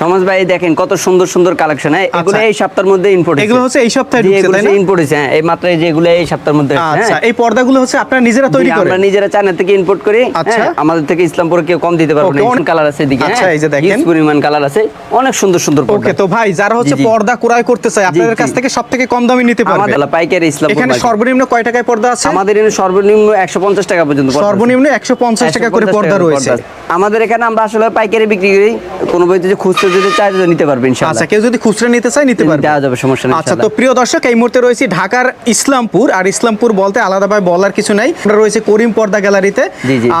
সমাজ ভাই দেখেন কত সুন্দর সুন্দর কালেকশন হ্যাঁ? এগুলো আচ্ছা। এই সপ্তাহের মধ্যে ইম্পোর্ট এগুলো হচ্ছে এই সপ্তাহে ঢুকছে, তাই না? ইম্পোর্ট হ্যাঁ। এই মাত্র এই যেগুলো এই সপ্তাহের মধ্যে আচ্ছা হ্যাঁ। এই পর্দাগুলো হচ্ছে আপনারা নিজেরা তৈরি করেন আমরা নিজেরা চায়না থেকে ইম্পোর্ট করি আচ্ছা। হ্যাঁ, আমাদের থেকে ইসলামপুরে কেউ কম দিতে পারবে না কালার আছে এদিকে আচ্ছা, এই যে দেখেন। পরিমাণ কালার আছে অনেক সুন্দর সুন্দর ওকে পর্দা তো ভাই যারা হচ্ছে। পর্দা ক্রয় করতে চায় আপনাদের কাছ থেকে সব থেকে কম দামে নিতে পারবে? আমাদের পাইকারি ইসলামপুর এখানে সর্বনিম্ন কয় টাকায় পর্দা আছে? আমাদের এখানে সর্বনিম্ন একশো পঞ্চাশ টাকা পর্যন্ত পর্দা সর্বনিম্ন একশো পঞ্চাশ টাকা করে পর্দা রয়েছে। আমাদের এখানে আমরা আসলে পাইকারি বিক্রি করি কোনো বইতে যে খুচরো যদি চাই নিতে পারবে ইনশাআল্লাহ। আচ্ছা কেউ যদি খুচরা নিতে চায় নিতে পারবে। দেওয়া যাবে সমস্যা নেই আচ্ছা তো প্রিয় দর্শক এই মুহূর্তে রয়েছে ঢাকার ইসলামপুর আর ইসলামপুর বলতে আলাদাভাবে বলার কিছু নাই। আমরা রয়েছে করিম পর্দা গ্যালারিতে।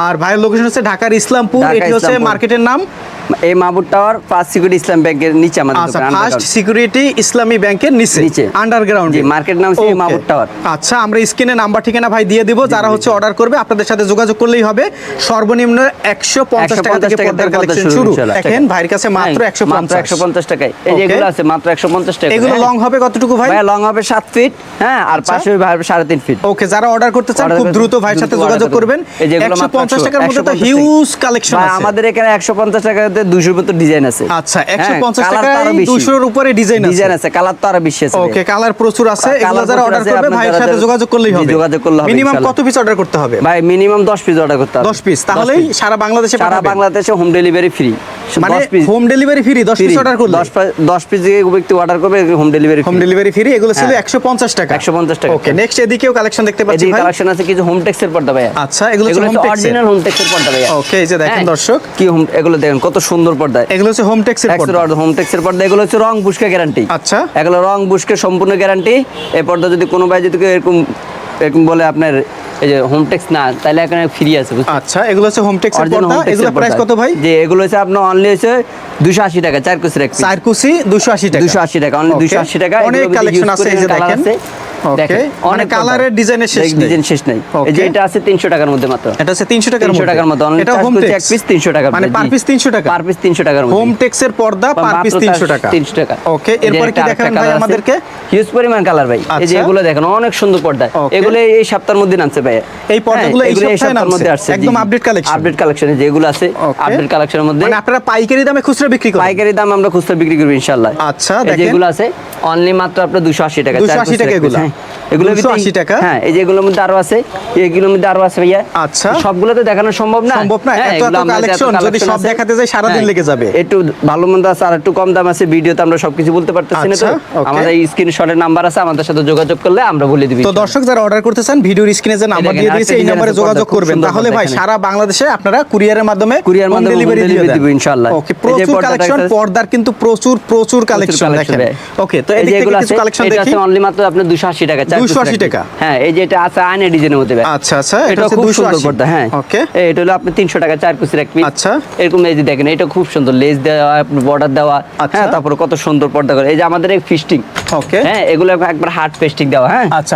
আর ভাইয়ের লোকেশন হচ্ছে ঢাকার ইসলামপুর এটি হচ্ছে মার্কেটের নাম? এই Mahbub tower first security Islam ব্যাংকের নিচে আমাদের আচ্ছা ফার্স্ট সিকিউরিটি ইসলামী ব্যাংকের নিচে নিচে। আন্ডারগ্রাউন্ড market নাম হচ্ছে মাহবুব টাওয়ার। আচ্ছা আমরা স্ক্রিনে নাম্বার ঠিকানা ভাই দিয়ে দিব যারা হচ্ছে অর্ডার করবে আপনাদের সাথে যোগাযোগ করলেই হবে। সর্বনিম্ন একশো পঞ্চাশ টাকা থেকে পর্দার কালেকশন শুরু। দেখেন ভাইয়ের কাছে মাত্র একশো মাত্র পঞ্চাশ। টাকায়। এই আছে মাত্র একশো পঞ্চাশ টাকা এগুলো হ্যাঁ। লং হবে কতটুকু ভাই? ভাই লং হবে সাত ফিট হ্যাঁ? আর আচ্ছা। পাশে হবে সাড়ে তিন ফিট ওকে যারা অর্ডার করতে চান খুব দ্রুত ভাইয়ের সাথে যোগাযোগ করবেন। এই যেগুলো পঞ্চাশ টাকার মধ্যে তো হিউজ কালেকশন আছে। আমাদের এখানে একশো পঞ্চাশ টাকাতে দুশোর মতো ডিজাইন আছে। আচ্ছা একশো হ্যাঁ, পঞ্চাশ দুশোর উপরে ডিজাইন ডিজাইন আছে কালার তো আরও বেশি আছে ওকে কালার প্রচুর আছে এগুলো যারা অর্ডার করবে ভাইয়ের সাথে যোগাযোগ করলেই হবে। যোগাযোগ করলে হবে, মিনিমাম কত পিস অর্ডার করতে হবে? ভাই মিনিমাম দশ পিস অর্ডার করতে হবে। দশ পিস তাহলেই সারা বাংলাদেশে সারা বাংলাদেশে হোম ডেলিভারি ফ্রি মানে হোম ডেলিভারি ফ্রি দশ পিস অর্ডার করলে? দশ পা- দশ পিস যে ব্যক্তি অর্ডার করবে home delivery home delivery free এগুলো ছিল হ্যাঁ। একশো পঞ্চাশ টাকা। 150 টাকা। ওকে নেক্সট এদিকেও কালেকশন দেখতে পাচ্ছি এদিকে ভাই। কালেকশন আছে কিছু হোম টেক্সের পর্দা ভাইয়া। আচ্ছা এগুলো হোম টেক্সের অরিজিনাল হোম টেক্সের পর্দা ভাইয়া। ওকে এই যে দেখেন হ্যাঁ, দর্শক। কি হোম এগুলো দেখেন কত সুন্দর পর্দা। এগুলো হচ্ছে হোম টেক্সের পর্দা। হোম টেক্সের পর্দা এগুলো হচ্ছে রং বুসকা গ্যারান্টি আচ্ছা। এগুলো রং বুসকের সম্পূর্ণ গ্যারান্টি এই পর্দা যদি কোনো ভাই যদি এরকম এরকম বলে আপনার এই যে হোমটেক্স না তাহলে এখানে ফ্রি আছে আচ্ছা এগুলো হচ্ছে হোমটেক্স পর্দা। এগুলো প্রাইস কত ভাই? যে এগুলো হচ্ছে আপনার অনলি হচ্ছে দুশো আশি টাকা চার এক চার কুচি দুশো আশি টাকা। দুশো আশি টাকা অনলি Okay. দুশো আশি টাকা। অনেক কালেকশন আছে এই যে দেখেন। ওকে কালারের ডিজাইনের শেষ নেই। ডিজাইন শেষ নাই। এই যে এটা আছে তিনশো টাকার মধ্যে মাত্র। এটা হচ্ছে তিনশো টাকার তিনশো মধ্যে। টাকার মতো এটা হোম এক পিস তিনশো টাকা মানে পার পিস তিনশো টাকা। পার পিস তিনশো টাকার মধ্যে। হোম টেক্সের পর্দা পার পিস তিনশো টাকা। তিনশো টাকা। ওকে এরপরে কি দেখাবেন ভাই আমাদেরকে? হিউজ পরিমাণ কালার ভাই। এই যে। এগুলো দেখেন অনেক সুন্দর পর্দা। এগুলো এই সপ্তাহের মধ্যে নামছে ভাই। এই পর্দাগুলো এই সপ্তাহে মধ্যে আসছে। একদম update collection? আপডেট কালেকশন যেগুলো আছে আপডেট কালেকশনের মধ্যে। মানে আপনারা পাইকারি দামে খুচরা বিক্রি করেন? পাইকারি দাম আমরা খুচরা বিক্রি করব ইনশাল্লাহ আচ্ছা, দেখেন। যেগুলো আছে অনলি মাত্র আপনার দুশো আশি টাকা 280 চার piece টাকা এগুলা? হ্যাঁ। এগুলো 280 টাকা? হ্যাঁ এই যেগুলোর মধ্যে আরও আছে এগুলোর মধ্যে আরও আছে ভাইয়া। আচ্ছা। সবগুলো তো দেখানো সম্ভব না? সম্ভব না, হ্যাঁ, এত এত আমাদের যদি সব দেখাতে যাই সারাদিন হ্যাঁ, লেগে যাবে। একটু ভালো মন্দ আছে আর একটু কম দাম আছে ভিডিওতে আমরা সবকিছু বলতে পারতেছি না তো। আচ্ছা, আমাদের স্ক্রিনশটের নাম্বার আছে আমাদের সাথে যোগাযোগ করলে আমরা বলে দিবি তো দর্শক যারা অর্ডার করতে চান ভিডিওর স্ক্রিনে যে নাম্বার দিয়ে দিয়েছে এই নম্বরে যোগাযোগ করবেন। তাহলে ভাই সারা বাংলাদেশে আপনারা কুরিয়ারের মাধ্যমে কুরিয়ার মাধ্যমে ডেলিভারি দিয়ে দিব ইনশাআল্লাহ। ওকে প্রচুর কালেকশন পর্দার কিন্তু প্রচুর প্রচুর কালেকশন দেখেন। ওকে তো এদিক কিছু কালেকশন দেখি। অনলি মাত্র আপনার 280 টাকা 280 টাকা? হ্যাঁ এই যে এটা আছে আয়না ডিজাইনের মধ্যে আচ্ছা আচ্ছা এটা এটা খুব সুন্দর পর্দা হ্যাঁ। ওকে। এটা হলো আপনি 300 টাকা চার পিসের এক পিস। আচ্ছা। এরকম এই যে দেখেন এটা খুব সুন্দর লেস দেওয়া বর্ডার দেওয়া। আচ্ছা। হ্যাঁ তারপরে কত সুন্দর পর্দা করে। এই যে আমাদের এই ফিস্টিং ওকে। হ্যাঁ এগুলো একবার হার্ড পেস্টিং দেওয়া হ্যাঁ। আচ্ছা,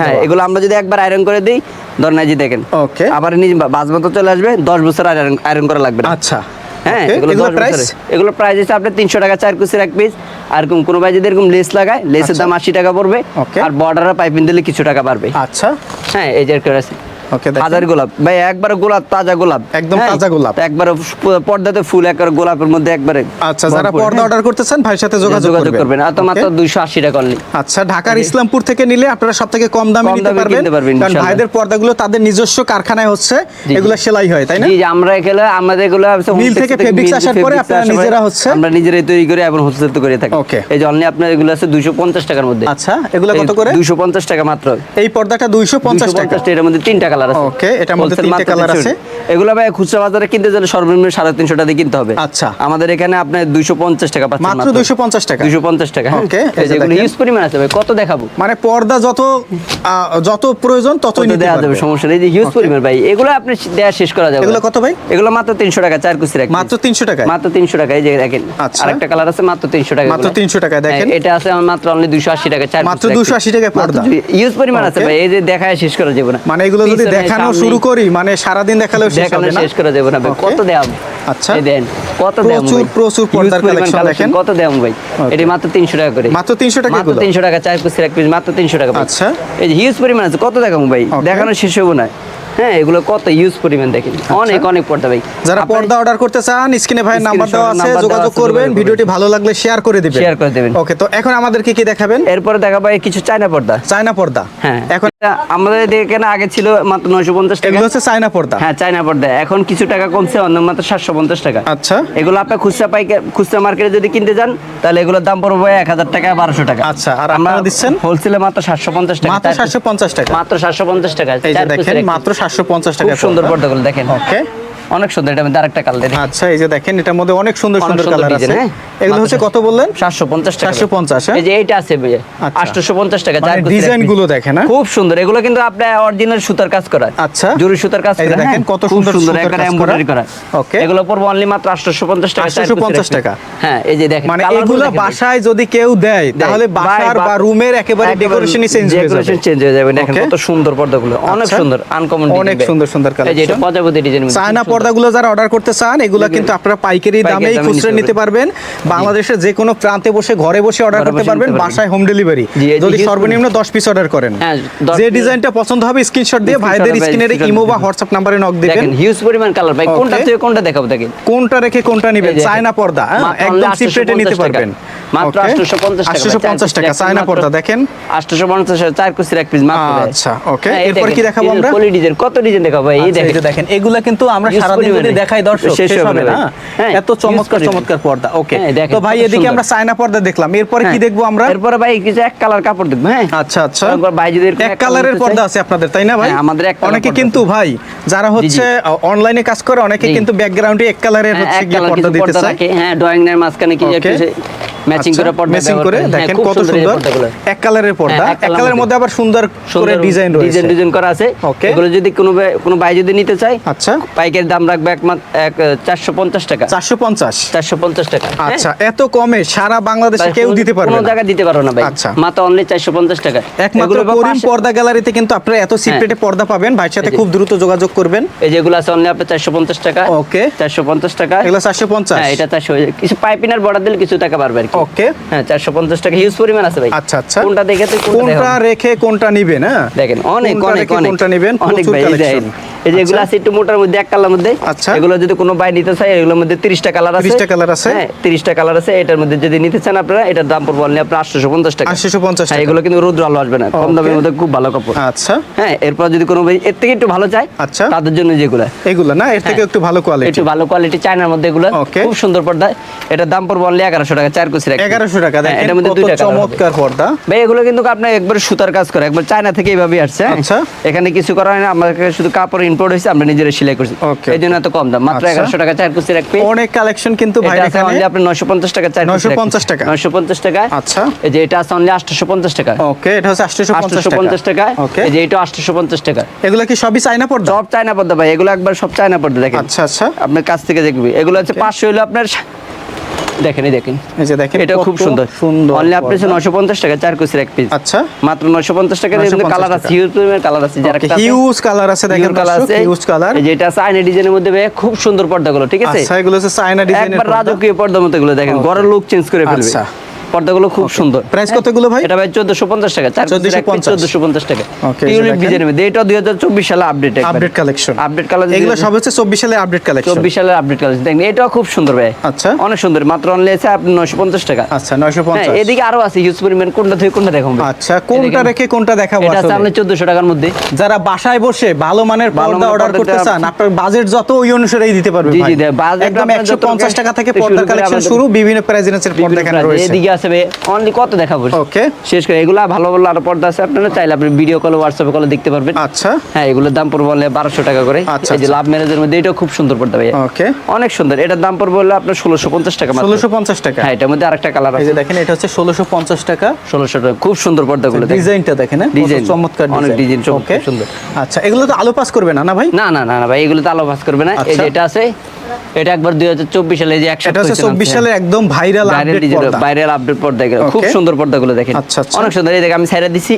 হ্যাঁ এগুলো আমরা যদি একবার আয়রন করে দিই ধরেন এই যে দেখেন। Okay. আবার নিজে বাজমতো চলে আসবে 10 বছর আয়রন আয়রন করা লাগবে আচ্ছা। হ্যাঁ এগুলো এগুলো 10 প্রাইস এগুলো প্রাইস হচ্ছে আপনার তিনশো টাকা চার পিসের এক পিস আর এরকম কোনো ভাই যদি এরকম লেস লাগায় লেসের আচ্ছা। দাম আশি টাকা পড়বে। আর বর্ডার পাইপিং দিলে কিছু টাকা বাড়বে। আচ্ছা। হ্যাঁ এই যে আছে। হাজার গোলাপ। ভাই একবার গোলাপ তাজা গোলাপ। একদম হ্যাঁ, তাজা গোলাপ। একবার পর্দাতে ফুল একবার গোলাপের মধ্যে একবারে আচ্ছা যারা পর্দা হ্যাঁ। অর্ডার করতে চান ভাইয়ের সাথে যোগাযোগ যোগাযোগ করবেন। করবেন। আর তো মাত্র Okay? দুইশো আশি টাকা অনলি আচ্ছা ঢাকার ইসলামপুর থেকে নিলে আপনারা কম দামে নিতে পারবেন কিনতে পারবেন, কারণ ভাইদের পর্দাগুলো তাদের নিজস্ব কারখানায় হচ্ছে এগুলো সেলাই হয় তাই না? জি আমরা এগুলো আমাদের এগুলো মিল থেকে textile আসার পরে আপনারা নিজেরা হচ্ছে? আমরা নিজেরাই তৈরি করে এবং হোলসেল তো করে থাকি. এই যে অনলি আপনার এগুলো আছে দুইশো পঞ্চাশ টাকার মধ্যে। আচ্ছা এগুলো কত করে? দুইশো পঞ্চাশ টাকা মাত্র। এই পর্দাটা দুইশো পঞ্চাশ টাকা। 250 এটার মধ্যে তিনটা কালার আছে Okay, এটার মধ্যে তিনটে 300 আছে। এগুলো ভাই খুচরা বাজারে কিনতে গেলে সর্বনিম্ন সাড়ে তিনশো টাকা দিয়ে কিনতে হবে আচ্ছা। আমাদের এখানে দুইশো পঞ্চাশ টাকা পাচ্ছেন মাত্র 250 টাকা? দুইশো পঞ্চাশ টাকা হ্যাঁ যেগুলো দেখেন। হিউজ পরিমাণ আছে ভাই কত দেখাবো মানে পর্দা যত যত প্রয়োজন ততই নিতে দেওয়া যাবে সমস্যা নেই যে হিউজ পরিমাণ ভাই এগুলো আপনি দেয়া শেষ করা যাবে এগুলো কত ভাই? এগুলো মাত্র তিনশো টাকা চার কুচি রাখি মাত্র 300 টাকায়? মাত্র তিনশো টাকা এই যে দেখেন আচ্ছা। আরেকটা কালার আছে মাত্র তিনশো টাকা মাত্র 300 টাকায় দেখেন। এটা আছে আমার মাত্র অনলি দুশো আশি টাকা চার মাত্র 280 টাকায় পর্দা। হিউজ পরিমাণ আছে ভাই এই যে দেখায় শেষ করা যাবে না মানে এগুলো যদি পিছনে, দেখানো শুরু করি মানে সারাদিন দেখালেও শেষ হবে না? শেষ করা যাবে না ভাই। কত দেওয়া আচ্ছা। এই দেন কত দেওয়া প্রচুর, প্রচুর পর্দার collection দেখেন। কত দেওয়া ভাই? এটি মাত্র তিনশো টাকা করে। মাত্র 300 টাকা মাত্র এগুলো? তিনশো টাকা চার পিস এক পিস মাত্র তিনশো টাকা আচ্ছা। এই যে হিউজ পরিমাণ আছে কত দেখাবো ভাই? দেখানো শেষ হব না। হ্যাঁ এগুলো কত ইউজ পরিমাণ দেখেন। অনেক অনেক পর্দা ভাই। যারা পর্দা অর্ডার করতে চান স্ক্রিনে ভাইয়ের নাম্বার দেওয়া আছে যোগাযোগ করবেন ভিডিওটি ভালো লাগলে শেয়ার করে দিবেন। শেয়ার করে দিবেন। ওকে তো এখন আমাদেরকে কি দেখাবেন? এরপরে দেখাবো কিছু চায়না পর্দা। চায়না পর্দা। হ্যাঁ। এখন আমাদের এখানে আগে ছিল মাত্র নয়শো পঞ্চাশ টাকা। এগুলো হচ্ছে চায়না পর্দা? হ্যাঁ চায়না পর্দা। এখন কিছু টাকা কমছে অন্য মাত্র সাতশো পঞ্চাশ টাকা। আচ্ছা। এগুলো আপনি খুচরা পাইকার খুচরা মার্কেটে যদি কিনতে যান তাহলে এগুলোর দাম পড়বে এক হাজার টাকা বারোশো টাকা। আচ্ছা, আর আপনারা দিচ্ছেন? হোলসেলে মাত্র সাতশো পঞ্চাশ টাকা। মাত্র সাতশো পঞ্চাশ টাকা। মাত্র সাতশো পঞ্চাশ টাকা। এই যে দেখেন মাত্র সাতশো পঞ্চাশ টাকা সুন্দর পর্দাগুলো দেখেন। ওকে। অনেক সুন্দর এটা মধ্যে আরেকটা কালার আচ্ছা এই যে দেখেন এটার মধ্যে অনেক সুন্দর সুন্দর সুন্দর কালার আছে হ্যাঁ? এগুলো হচ্ছে কত বললেন সাতশো পঞ্চাশ টাকা 750, হ্যাঁ? এই যে এইটা আছে ভাইয়া আচ্ছা। আটশোশো পঞ্চাশ টাকা মানে এক ডিজাইনগুলো দেখেন হ্যাঁ? খুব সুন্দর এগুলো কিন্তু আপনার অরিজিনাল সুতার কাজ করা আচ্ছা। জরি সুতার কাজ করা দেখেন? কত সুন্দর সুতার একটা। এমব্রয়ডারি করা Okay. এগুলো পড়ব অনলি মাত্র আটশোশো পঞ্চাশ টাকা 850 piece-এর এক piece। টাকা। হ্যাঁ এই যে দেখেন মানে এগুলো বাসায় যদি কেউ দেয় তাহলে বাসার বা- রুমের একেবারে ডেকোরেশনই চেঞ্জ হয়ে যাবে Decoration change হয়ে যাবে দেখেন কত সুন্দর পর্দাগুলো অনেক আচ্ছা। সুন্দর আনকমন অনেক সুন্দর সুন্দর কালার এই যে এটা কালেকশন ডিজাইন চায়না পর্দাগুলো যারা অর্ডার করতে চান এগুলো কিন্তু আপনারা পাইকারি দামেই দামে খুচরা নিতে পারবেন। বাংলাদেশের যে কোনো প্রান্তে বসে ঘরে বসে অর্ডার করতে পারবেন বাসায় হোম ডেলিভারি যদি সর্বনিম্ন দশ পিস অর্ডার করেন। হ্যাঁ, 10 যে ডিজাইনটা পছন্দ হবে স্ক্রিনশট দিয়ে ভাইদের স্ক্রিনের ইমো বা। হোয়াটসঅ্যাপ নাম্বারে নক দিবেন। দেখেন হিউজ পরিমাণ কালার ভাই। কোনটা থেকে কোনটা দেখাবো দেখেন। কোনটা রেখে কোনটা নেবেন? চায়না পর্দা হ্যাঁ? একদম only চিপ রেটে নিতে পারবেন। মাত্র 850 টাকা। 850 টাকা চায়না পর্দা দেখেন। 850 টাকা, চার কুচির এক পিস মাত্র আচ্ছা, okay. হ্যাঁ, এরপরে কি দেখাবো আমরা? পলি ডিজাইন কত ডিজাইন দেখাবো ভাই? এই আচ্ছা, দেখেন। এগুলা কিন্তু আমরা সারাদিন যদি দেখাই দর্শক শেষ শেষ হবে হবে না। না? ভাই। হ্যাঁ, এত চমৎকার চমৎকার পর্দা। ওকে হ্যাঁ, তো ভাই এদিকে আমরা চায়না পর্দা দেখলাম। এরপরে কি হ্যাঁ। দেখব আমরা? এরপরে ভাই কিছু এক কালার কাপড় দেখব হ্যাঁ? আচ্ছা আচ্ছা। ভাই যদি এক এক কালারের পর্দা আছে আপনাদের তাই না ভাই? হ্যাঁ, আমাদের এক অনেকে কিন্তু ভাই যারা হচ্ছে অনলাইনে কাজ করে অনেকে কিন্তু ব্যাকগ্রাউন্ডে এক কালারের হ্যাঁ, হচ্ছে পর্দা দিতে পর্দা চায় হ্যাঁ ড্রয়িং এর মাঝখানে কি. একটু ম্যাচিং করে পর্দা ম্যাচিং করে হ্যাঁ, দেখেন কত সুন্দর। এক কালারের পর্দা হ্যাঁ, এক কালারের মধ্যে আবার সুন্দর করে ডিজাইন রয়েছে। ডিজাইন ডিজাইন করা আছে। এগুলো যদি কোনো কোনো ভাই যদি নিতে চায় আচ্ছা। পাইকারি দাম রাখবে একমাত্র এক চারশো পঞ্চাশ টাকা। চারশো পঞ্চাশ। চারশো পঞ্চাশ টাকা হ্যাঁ? আচ্ছা এত কমে সারা বাংলাদেশে কেউ দিতে পারবে কোনো না। জায়গায় দিতে না ভাই। আচ্ছা। মাত্র অনলি চারশো পঞ্চাশ টাকা। একমাত্র করিম পর্দা গ্যালারিতে কিন্তু আপনারা এত সিক্রেটে পর্দা পাবেন। ভাইয়ের সাথে খুব দ্রুত যোগাযোগ করবেন। এই যেগুলো আছে অনলি চারশো পঞ্চাশ টাকা। ওকে চারশো পঞ্চাশ টাকা। এগুলো চারশো পঞ্চাশ। হ্যাঁ এটা চারশো কিছু পাইপিনার বর্ডার দিলে কিছু টাকা পারবে ওকে হ্যাঁ চারশো পঞ্চাশ টাকা হিউজ পরিমাণ আছে ভাই। আচ্ছা আচ্ছা। কোনটা দেখে কোনটা রেখে কোনটা নিবেন হ্যাঁ? দেখেন অনেক অনেক অনেক। কোনটা নিবেন? অনেক ভাই এই যে এগুলো আচ্ছা। আছে একটু মোটার মধ্যে এক কালার মধ্যে। আচ্ছা। এগুলো যদি কোনো ভাই নিতে চায় এগুলোর মধ্যে তিরিশটা কালার আছে। 30টা colour আছে। হ্যাঁ তিরিশটা কালার আছে। এটার মধ্যে যদি নিতে চান আপনারা এটার দাম পড়বে অনলি আপনার আটশোশো পঞ্চাশ টাকা। 850 হ্যাঁ টাকা। এগুলো কিন্তু রোদ্র আলো আসবে না। কম দামের মধ্যে খুব ভালো কাপড়। আচ্ছা। হ্যাঁ এরপর যদি কোনো ভাই এর থেকে একটু ভালো চায় আচ্ছা। তাদের জন্য যেগুলো। এগুলো না? এর থেকে হ্যাঁ। একটু ভালো কোয়ালিটি একটু ভালো কোয়ালিটি চায়নার মধ্যে এগুলো। খুব সুন্দর পর্দা। এটার দাম পড়বে অনলি এগারোশো টাকা চার কুচি এগারোশো টাকা। হ্যাঁ, দেখেন এটার মধ্যে দুইটা চমৎকার পর্দা। ভাই এগুলো কিন্তু আপনার একবার সুতার কাজ করে একবার চায়না থেকে এইভাবে আসছে? আচ্ছা। এখানে কিছু করা হয় না আমাদের শুধু কাপড় ইম্পোর্ট হয়েছে আমরা নিজেরা সেলাই করছি। এই জন্য এত কম দাম। মাত্র আচ্ছা। এগারোশো টাকা চার কুচি রাখবে অনেক কালেকশন কিন্তু ভাই এখানে। নয়শো পঞ্চাশ টাকা চার 950 টাকা। নয়শো পঞ্চাশ টাকা। আচ্ছা। এই যে এটা আছে অনলি আটশোশো পঞ্চাশ টাকা। ওকে এটা হচ্ছে আটশোশো পঞ্চাশ টাকা। ওকে এই যে এটা আটশোশো পঞ্চাশ টাকা। এগুলো কি সবই চাইনা পর্দা? সব চায়না পর্দা ভাই। এগুলো একবার সব চায়না পর্দা দেখেন। আচ্ছা আচ্ছা। আপনার কাছ থেকে দেখবি। এগুলো হচ্ছে পাঁচশো হলো আপনার দেখেন এই দেখেন। এই যে দেখেন এটা খুব সুন্দর। সুন্দর অনলি আপনি পর্দা। নয়শো পঞ্চাশ টাকা চার কোসের এক পিস আচ্ছা। মাত্র নয়শো পঞ্চাশ টাকা 950 কালার আছে হিউজ কালার আছে যার একটা হিউজ কালার আছে দেখেন কালার আছে। Huge colour. এই যে এটা ডিজাইনের মধ্যে খুব সুন্দর পর্দাগুলো ঠিক আছে? আচ্ছা এগুলো হচ্ছে ডিজাইনের একবার রাজকীয় পর্দার মতো এগুলো দেখেন. ঘরের লুক চেঞ্জ করে ফেলবে। আচ্ছা। পর্দাগুলো খুব সুন্দর। প্রাইস কত এগুলো ভাই? এটা ভাই চোদ্দশো পঞ্চাশ টাকা চার 1450 টাকা। Okay, এই টিউলিপ দেখেন। ডিজাইনের মধ্যে এটা দুই হাজার চব্বিশ সালে update update collection update colour এগুলো সব হচ্ছে চব্বিশ সালে আপডেট কালেকশন চব্বিশ সালের আপডেট কালার দেখেন এটাও খুব সুন্দর ভাই। আচ্ছা। অনেক সুন্দর। মাত্র অনলি আছে আপনি নয়শো পঞ্চাশ টাকা। আচ্ছা নয়শো হ্যাঁ পঞ্চাশ এদিকে আরও আছে হিউজ পরিমাণ। কোনটা থেকে কোনটা দেখাবো? আচ্ছা কোনটা রেখে কোনটা দেখাবো এটা? আপনার চোদ্দশো টাকার মধ্যে। যারা বাসায় বসে ভালো মানের পর্দা অর্ডার করতে চান আপনার বাজেট যত ওই অনুসারেই দিতে পারবে জি, ভাই। জি, দেয়। budget একদম আপনার একশো যত পঞ্চাশ টাকা- টাকা থেকে পর্দার কালেকশন শুরু বিভিন্ন প্রেজেন্সের পর্দা এখানে রয়েছে। এদিকে আছে ভাই অনলি কত দেখাবো? ওকে শেষ করে এগুলা ভালো ভালো আরও পর্দা আছে আপনারা চাইলে আপনি ভিডিও কল হোয়াটসঅ্যাপে কলে দেখতে পারবেন। আচ্ছা। হ্যাঁ এগুলোর দাম পড়বে বলে বারোশো টাকা করে। আচ্ছা, এই যে আচ্ছা। লাভ ম্যারেজের মধ্যে এটাও খুব সুন্দর পড়তে ভাই ওকে অনেক সুন্দর। এটার দাম পড়বে হলে আপনার ষোলোশো পঞ্চাশ টাকা। ষোলোশো পঞ্চাশ টাকা। হ্যাঁ এটার মধ্যে আরেকটা কালার আছে। দেখেন এটা হচ্ছে ষোলোশো পঞ্চাশ টাকা। ষোলোশো টাকা খুব সুন্দর পর্দাগুলো। ডিজাইনটা দেখেন হ্যাঁ? কত Design, চমৎকার অনেক ডিজাইন চমৎকার, সুন্দর। আচ্ছা এগুলো তো আলো পাস করবে না না ভাই? না না না ভাই এগুলো তো আলো ভাস করবে না। এই আচ্ছা। যে এটা আছে এটা একবার দুই হাজার চব্বিশ সালে যে একশো এটা চব্বিশ সালের একদম ভাইরাল আপডেট পর্দা। ভাইরাল আপডেট পর দেখেন খুব. সুন্দর পর্দাগুলো দেখেন। আচ্ছা, আচ্ছা। অনেক সুন্দর। এই দেখে আমি ছেড়ে দিছি।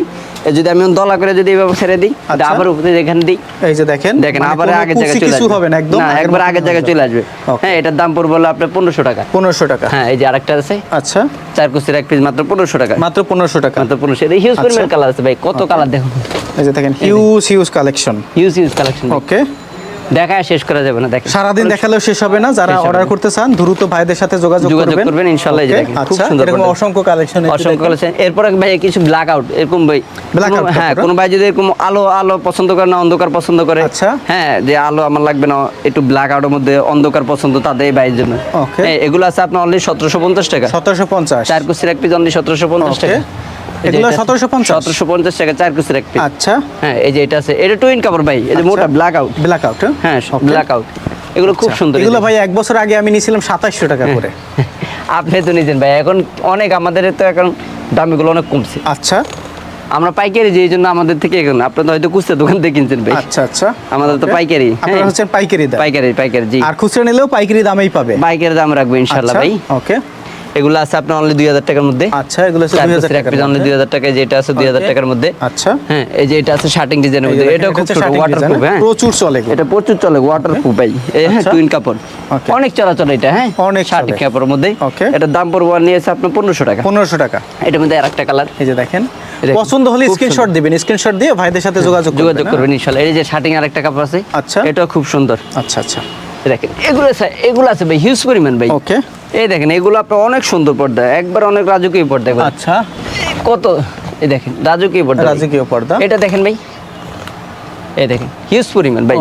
যদি আমি দলা করে যদি এইভাবে ছেড়ে দিই আচ্ছা। আবার উপরে এখানে দিই। এই যে দেখেন দেখেন মানে আবার আগের জায়গায় চলে আসবে। হবে না একদম একবার আগের জায়গায় চলে আসবে। হ্যাঁ এটার দাম পড়বে হলো আপনার পনেরোশো টাকা। পনেরোশো টাকা। হ্যাঁ এই যে আরেকটা আছে। আচ্ছা। চার কুচির এক পিস মাত্র পনেরোশো টাকা। মাত্র পনেরোশো টাকা। মাত্র পনেরোশো। এটা হিউজ পরিমাণ। কালার আছে ভাই কত কালার দেখুন। এই যে দেখেন huge huge collection huge huge collection okay দেখায় শেষ করা যাবে না দেখেন। সারাদিন দেখালেও শেষ হবে না যারা অর্ডার করতে চান দ্রুত ভাইদের সাথে যোগাযোগ করবেন। করবেন, ইনশাআল্লাহ খুব আচ্ছা সুন্দর এরকম অসংখ্য কালেকশন অসংখ্য কালেকশন এরপরে ভাই কিছু ব্ল্যাক আউট এরকম ভাই কোনো- out হ্যাঁ? কোনো ভাই যদি এরকম আলো আলো পছন্দ করে না অন্ধকার পছন্দ করে আচ্ছা। হ্যাঁ যে আলো আমার লাগবে না একটু ব্ল্যাক আউটের মধ্যে অন্ধকার পছন্দ তাদের ভাইয়ের জন্য. হ্যাঁ এগুলো আছে আপনার অনলি সতেরোশো পঞ্চাশ টাকা। সতেরোশো পঞ্চাশ। চার কুচির এক পিস অনলি সতেরোশো পঞ্চাশ Okay. টাকা। এগুলো 1750? সতেরোশো পঞ্চাশ। টাকা চার কুচির এক আচ্ছা। হ্যাঁ এই যে এটা আছে এটা টুইন কাপড় ভাই এই যে আচ্ছা। মোটা ব্ল্যাক আউট ব্ল্যাক আউট হ্যাঁ ব্ল্যাক আউট এগুলো খুব সুন্দর এগুলো ভাই এক বছর আগে আমি নিয়েছিলাম সাতাশশো টাকা করে। আপনি তো নিয়েছেন ভাই এখন অনেক আমাদের তো এখন দামগুলো অনেক কমছে। আচ্ছা। আমরা পাইকারি যে এই জন্য আমাদের থেকে এখন আপনারা হয়তো কুস্তে দোকান থেকে কিনছেন ভাই। আচ্ছা আচ্ছা। আমাদের তো পাইকারি আপনারা হ্যাঁ। হচ্ছেন পাইকারি দাম। পাইকারি পাইকারি জি। আর খুচরা নিলেও পাইকারি দামেই পাবে। পাইকারি দাম রাখব ইনশাল্লাহ ভাই। ওকে এগুলো আছে আপনার অনলি দুই হাজার টাকার মধ্যে। আচ্ছা এগুলো দুই হাজার টাকা অনলি দুই হাজার টাকায় যেটা আছে দুই হাজার টাকার মধ্যে। আচ্ছা। হ্যাঁ এই যে এটা আছে শার্টিং ডিজাইনের মধ্যে এটা খুব ছোট হ্যাঁ। প্রচুর চলে এটা প্রচুর চলে প্রুফ ভাই। এই হ্যাঁ আচ্ছা। টুইন কাপড়। অনেক চলাচল এটা হ্যাঁ? অনেক শার্টিং কাপড়ের মধ্যে. এটার দাম পড়ব নিয়েছে আপনার পনেরোশো টাকা। পনেরোশো টাকা। এটার মধ্যে আরেকটা কালার এই যে দেখেন পছন্দ হলে স্ক্রিনশট দিবেন। স্ক্রিনশট দিয়ে ভাইদের সাথে যোগাযোগ করবেন যোগাযোগ হ্যাঁ? করবেন এই যে শার্টিং আরেকটা কাপড় আছে আচ্ছা। এটাও খুব সুন্দর। আচ্ছা আচ্ছা। দেখেন এগুলো এগুলো আছে ভাই হিউজ পরিমাণ ভাই। ওকে এই দেখেন এগুলো আপনার অনেক সুন্দর পর্দা একবার অনেক রাজকীয় পর্দা আচ্ছা। কত এই দেখেন রাজকীয় পর্দা রাজকীয় পর্দা। এটা দেখেন ভাই এই দেখেন হিউজ পরিমাণ ভাই।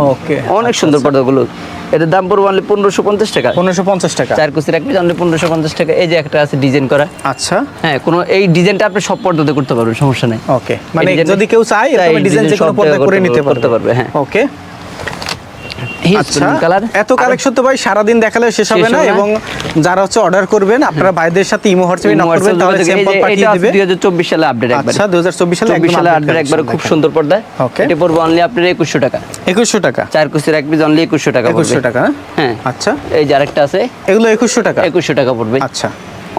অনেক আচ্ছা, সুন্দর আচ্ছা। পর্দাগুলো। এটার দাম পড়ব অনলি পনেরোশো পঞ্চাশ টাকা। পনেরোশো পঞ্চাশ টাকা। চার এক পিস অনলি পনেরোশো পঞ্চাশ টাকা। এই যে একটা আছে ডিজাইন করা। আচ্ছা। হ্যাঁ কোনো এই ডিজাইনটা আপনি সব পর্দাতে করতে পারবেন সমস্যা নেই। ওকে মানে যদি কেউ চায় ডিজাইন যে কোনো পর্দা করে নিতে করতে পারবে, হ্যাঁ। ওকে হিউজ আচ্ছা পরিমাণ কালার এত কালেকশন তো ভাই সারাদিন দেখালেও শেষ হবে না এবং যারা হচ্ছে অর্ডার করবেন আপনারা ভাইদের সাথে ইমো হোয়াটসঅ্যাপে নক করবেন তাহলে স্যাম্পল পাঠিয়ে দিবে। দুই হাজার চব্বিশ সালে আপডেট একবার। আচ্ছা 2024 সালে একদম সালে আপডেট একবার খুব সুন্দর পর্দা. এটা পড়ব অনলি আপনার একুশশো টাকা। 2100 টাকা। চার কুচির এক পিস অনলি একুশশো টাকা পড়বে। 2100 টাকা হ্যাঁ। আচ্ছা। এই যে আরেকটা আছে। এগুলো 2100 টাকা? একুশশো টাকা পড়বে। আচ্ছা।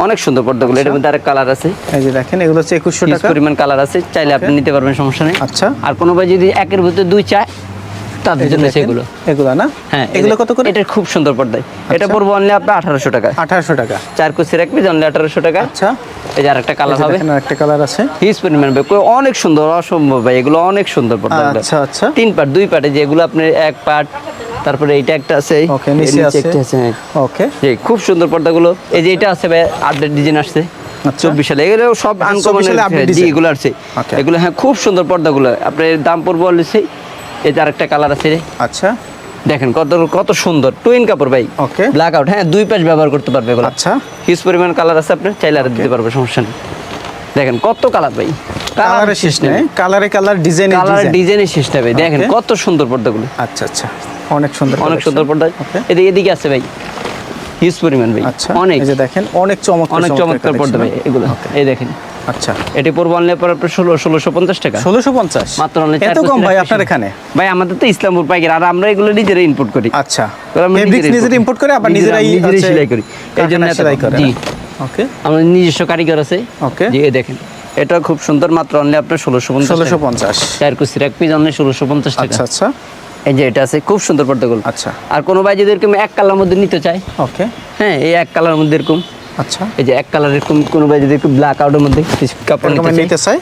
অনেক সুন্দর পর্দাগুলো এটার মধ্যে আরেক কালার আছে। এই যে দেখেন এগুলো হচ্ছে 2100 টাকা। পরিমাণ কালার আছে। চাইলে আপনি নিতে পারবেন সমস্যা নেই। আচ্ছা। আর কোনো ভাই যদি একের ভিতরে দুই চায় তাদের জন্য সেগুলো। এগুলো না? হ্যাঁ এগুলো কত করে? এটা খুব সুন্দর পর্দায়। এটা পড়ব অনলি আপনার আঠারোশো টাকা 1800 টাকা। চার এক অনলি আঠারোশো টাকা। আচ্ছা। এই যে আরেকটা কালার হবে। আরেকটা কালার আছে। হিউজ পরিমাণ অনেক সুন্দর অসম্ভব ভাই এগুলো অনেক সুন্দর পর্দা আচ্ছা আচ্ছা। তিন পার্ট দুই পার্টে যেগুলো আপনি এক পার্ট তারপরে এইটা একটা আছে ওকে নিচে আছে। একটা। ওকে জি খুব সুন্দর পর্দাগুলো এই যে এটা আছে ভাই আপডেট ডিজাইন আসছে। আচ্ছা। চব্বিশ সালে এগুলো সব আচ্ছা, আনকমন 24 সালে update জি design। এগুলো আসছে। এগুলো হ্যাঁ খুব সুন্দর পর্দাগুলো আপনার দাম পড়ব হচ্ছে এই যে আরেকটা কালার আছে রে। আচ্ছা। দেখেন কত কত সুন্দর। টুইন কাপড় ভাই। Okay. ব্ল্যাক আউট হ্যাঁ দুই পাশ ব্যবহার করতে পারবে এগুলো। আচ্ছা। হিউজ পরিমাণ কালার আছে আপনি চাইলে আর দিতে পারবে সমস্যা নেই। দেখেন কত কালার ভাই। কালারের শেষ নেই কালারে কালার ডিজাইন কালার ডিজাইনের শেষটা ভাই। দেখেন কত সুন্দর পর্দাগুলো। আচ্ছা আচ্ছা। অনেক সুন্দর অনেক সুন্দর পর্দা। এদিকে এদিকে আছে ভাই। হিউজ পরিমাণ ভাই। আচ্ছা। অনেক। এই যে দেখেন অনেক চমৎকার অনেক চমৎকার পর্দা ভাই এগুলো। এই দেখেন। আচ্ছা। এটি পড়ব অনলি পর আপনার ষোলো ষোলোশো পঞ্চাশ টাকা। ষোলোশো পঞ্চাশ? মাত্র অনলি এত কম ভাই আপনার এখানে? ভাই আমাদের তো ইসলামপুর পাইকারি আর আমরা এগুলো ইনপুট করি। আচ্ছা। নিজেরা ইম্পোর্ট করে। আবার নিজেরা- নিজেরাই সেলাই করি। এই জন্য সেলাই দাম। করে। জি। ওকে আমাদের নিজস্ব কারিগর আছে। Okay. জি দেখেন। এটা খুব সুন্দর মাত্র অনলি আপনার ষোলোশো পঞ্চাশ ষোলোশো পঞ্চাশ। চার কুচির এক পিস অনলি ষোলোশো পঞ্চাশ টাকা। আচ্ছা আচ্ছা। এই যে এটা আছে খুব সুন্দর পর্দাগুলো আচ্ছা। আর কোনো ভাই যদি এরকম এক কালার মধ্যে নিতে চায়? ওকে হ্যাঁ এই এক কালার মধ্যে এরকম। আচ্ছা। এই যে এক কালার এরকম কোনো ভাই যদি একটু ব্ল্যাক আউটের মধ্যে কিছু কাপড় নিতে চাই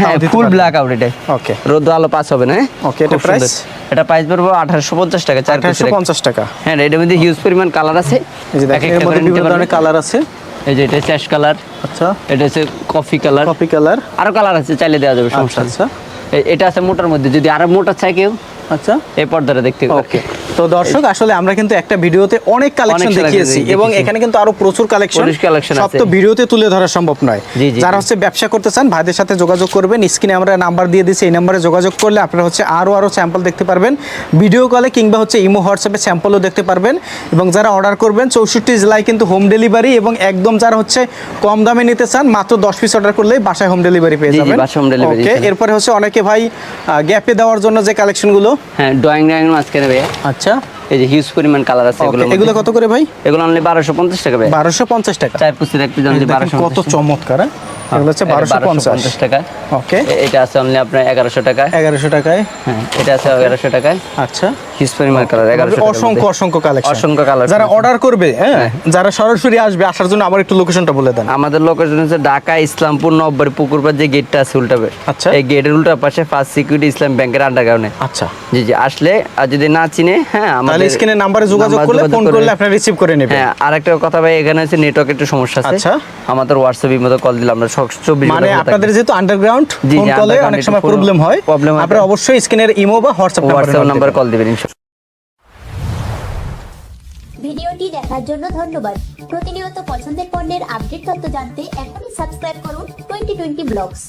হ্যাঁ ফুল ব্ল্যাক আউট এটা ওকে রোদ আলো পাস হবে না হ্যাঁ? Okay, এটা price? এটা প্রাইস পড়ব আঠারোশো পঞ্চাশ টাকা চার আঠারোশো কুচির এক। পঞ্চাশ টাকা। হ্যাঁ এটার মধ্যে হিউজ পরিমাণ কালার আছে। এই যে দেখেন এর মধ্যে বিভিন্ন ধরনের কালার আছে। এই যে এটা চ্যাশ কালার আচ্ছা। এটা হচ্ছে কফি কালার কপি কালার আরও কালার আছে চাইলে দেওয়া যাবে সমস্যা আচ্ছা। আচ্ছা। এটা আছে মোটার মধ্যে যদি আরও মোটা চাই কেউ আচ্ছা। এই পর্দাটা দেখতে পাবে। ওকে তো দর্শক আসলে আমরা কিন্তু একটা ভিডিওতে অনেক কালেকশন অনেক দেখিয়েছি দেখিয়েছি। এবং এখানে কিন্তু আরও প্রচুর কালেকশন সব তো ভিডিওতে তুলে ধরা সম্ভব নয়। যারা হচ্ছে ব্যবসা করতে চান ভাইদের সাথে যোগাযোগ করবেন। স্ক্রিনে আমরা নাম্বার দিয়ে দিচ্ছি এই নাম্বারে যোগাযোগ করলে আপনারা হচ্ছে আরও আরও স্যাম্পল দেখতে পারবেন। ভিডিও কলে কিংবা হচ্ছে ইমো হোয়াটসঅ্যাপে স্যাম্পলও দেখতে পারবেন। এবং যারা অর্ডার করবেন চৌষট্টি জেলায় কিন্তু হোম ডেলিভারি এবং একদম যারা হচ্ছে কম দামে নিতে চান মাত্র দশ পিস অর্ডার করলেই বাসায় হোম ডেলিভারি পেয়ে যাবেন। এরপরে হচ্ছে অনেকে ভাই গ্যাপে দেওয়ার জন্য যে কালেকশনগুলো হ্যাঁ ড্রয়িং ড্রয়িং মাঝখানে ভাইয়া। আচ্ছা। এই যে হিউজ পরিমাণ কালার আছে এগুলো এগুলো কত করে ভাই? এগুলো অনলি বারোশো পঞ্চাশ টাকা ভাই বারোশো পঞ্চাশ টাকা। চার পুস্তির এক পিস অনলি দেখেন বারোশো কত চমৎকার হ্যাঁ? এগুলো হচ্ছে বারোশো পঞ্চাশ টাকা। ওকে এটা আছে অনলি আপনার এগারোশো টাকায়। এগারোশো টাকায়। হ্যাঁ এটা আছে এগারোশো টাকায়। আচ্ছা। হিউজ পরিমাণ কালার এগারোশো অসংখ্য অসংখ্য কালেকশন অসংখ্য যারা অর্ডার করবে হ্যাঁ যারা সরাসরি আসবে আসার জন্য আবার একটু লোকেশনটা বলে দেন। আমাদের লোকেশন হচ্ছে ঢাকা ইসলামপুর পুকুরপাড় যে গেটটা আছে উল্টাবে আচ্ছা। এই গেটের উল্টা পাশে ফার্স্ট সিকিউরিটি ইসলাম ব্যাংকের আন্ডারগ্রাউন্ডে আচ্ছা। জি জি আসলে আর যদি না চিনে হ্যাঁ তাহলে আমাদের স্ক্রিনে নাম্বারে যোগাযোগ করলে ফোন করলে আপনারা রিসিভ করে নেবেন হ্যাঁ আর একটা কথা ভাই এখানে হচ্ছে নেটওয়ার্ক একটু সমস্যা আছে। আচ্ছা। আমাদের হোয়াটসঅ্যাপ মতো কল দিলে আমরা সব চব্বিশ মানে আপনাদের যেহেতু আন্ডারগ্রাউন্ড জি, ফোন কলে অনেক সময় প্রবলেম হয়। হয়। আপনারা অবশ্যই স্ক্রিনের ইমো বা হোয়াটসঅ্যাপ নাম্বার নাম্বার কল দেবেন ভিডিওটি দেখার জন্য ধন্যবাদ। প্রতিনিয়ত পছন্দের পণ্যের আপডেট তথ্য জানতে এখনই সাবস্ক্রাইব করুন টোয়েন্টি টোয়েন্টি ব্লগস।